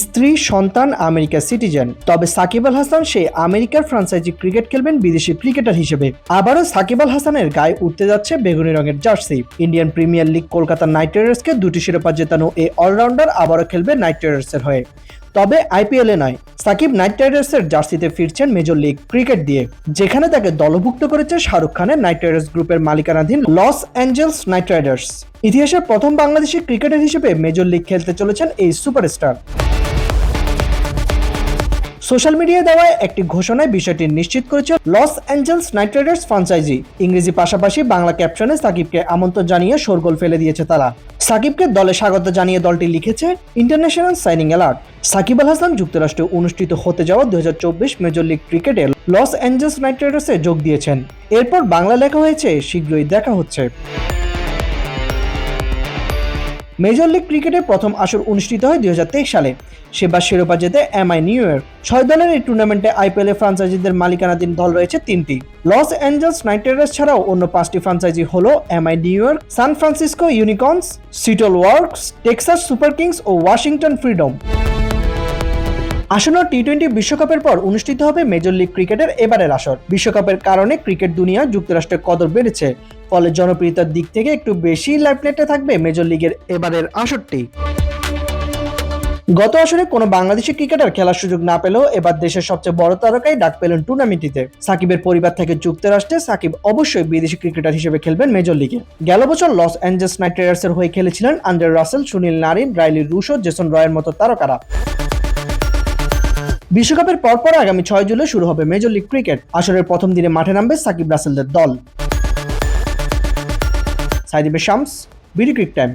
স্ত্রী, সন্তান, America citizen. তবে সাকিব আল হাসান সে আমেরিকার ফ্রাঞ্চাইজি ক্রিকেট খেলবেন বিদেশি ক্রিকেটার হিসেবে। আবারও সাকিব আল হাসানের গায়ে উঠতে যাচ্ছে বেগুনি রঙের jersey. Indian Premier League Kolkata Knight রাইডার্সকে দুটি শিরোপা জেতানো এই অলরাউন্ডার আবারও খেলবে নাইট রাইডার্সের হয়ে। তবে আইপিএলে নয়, সাকিব নাইট রাইডার্সের জার্সিতে ফিরছেন মেজর লিগ ক্রিকেট দিয়ে, যেখানে তাকে দলভুক্ত করেছে শাহরুখ খানের নাইট রাইডার্স গ্রুপের মালিকানাধীন লস অ্যাঞ্জেলস নাইট রাইডার্স। ইতিহাসের প্রথম বাংলাদেশি ক্রিকেটার হিসেবে মেজর লিগ খেলতে চলেছেন এই সুপারস্টার। সোশ্যাল মিডিয়ায় দেওয়া একটি ঘোষণায় বিষয়টি নিশ্চিত করেছে Los Angeles Knight Riders franchise. ইংরেজি পাশাপাশি বাংলা ক্যাপশনে সাকিবকে আমন্ত্রণ জানিয়ে শোরগোল ফেলে দিয়েছে তারা। সাকিবকে দলে স্বাগত জানিয়ে দলটি লিখেছে, international signing alert. Shakib Al Hasan যুক্তরাষ্ট্রে অনুষ্ঠিত হতে যাওয়া দুই হাজার চব্বিশ মেজর লিগ ক্রিকেটে লস অ্যাঞ্জেলস নাইট রাইডার্সে যোগ দিয়েছেন। এরপর বাংলা লেখা হয়েছে, শীঘ্রই দেখা হচ্ছে। মেজর লিগ ক্রিকেটে প্রথম আসর অনুষ্ঠিত হয় দুই হাজার তেইশ সালে। সেবার শিরোপা জেতে এমআই নিউ ইয়র্ক। ছয় দলের এই টুর্নামেন্টে আইপিএল এর ফ্রাঞ্চাইজিদের মালিকানাধীন দল রয়েছে তিনটি। লস অ্যাঞ্জেলস নাইট রাইডার্স ছাড়াও অন্য পাঁচটি ফ্রাঞ্চাইজি হল M I New York, San Francisco Unicorns, Seattle Orcas, Texas Super Kings O Washington Freedom. আসন্ন টি টোয়েন্টি বিশ্বকাপের পর অনুষ্ঠিত হবে মেজর লিগ ক্রিকেটের এবারের আসর। বিশ্বকাপের কারণে ক্রিকেট দুনিয়া যুক্তরাষ্ট্রের কদর বেড়েছে। ফলে জনপ্রিয়তার দিক থেকে একটু বেশি লাইফলেটে থাকবে মেজর লিগের এবারের আসরটি। গত আসরে কোনো বাংলাদেশি ক্রিকেটার খেলার সুযোগ না পেলেও এবার দেশের সবচেয়ে বড় তারকাই ডাক পেলেন টুর্নামেন্টটিতে। সাকিবের পরিবার থেকে যুক্তরাষ্ট্রে সাকিব অবশ্যই বিদেশি ক্রিকেটার হিসেবে খেলবেন মেজর লিগে গেল বছর লস অ্যাঞ্জেলস নাইট রাইডার্সের হয়ে খেলেছিলেন Andre Russell Sunil Narine, Rilee Rossouw, Jason রয়ের মতো তারকারা। বিশ্বকাপের পরপর আগামী ছয় জুলাই শুরু হবে মেজর লিগ ক্রিকেট আসরের প্রথম দিনে মাঠে নামবে সাকিব রাসেলদের দল। সাইদিবে শামস, বিডি ক্রিক টাইম।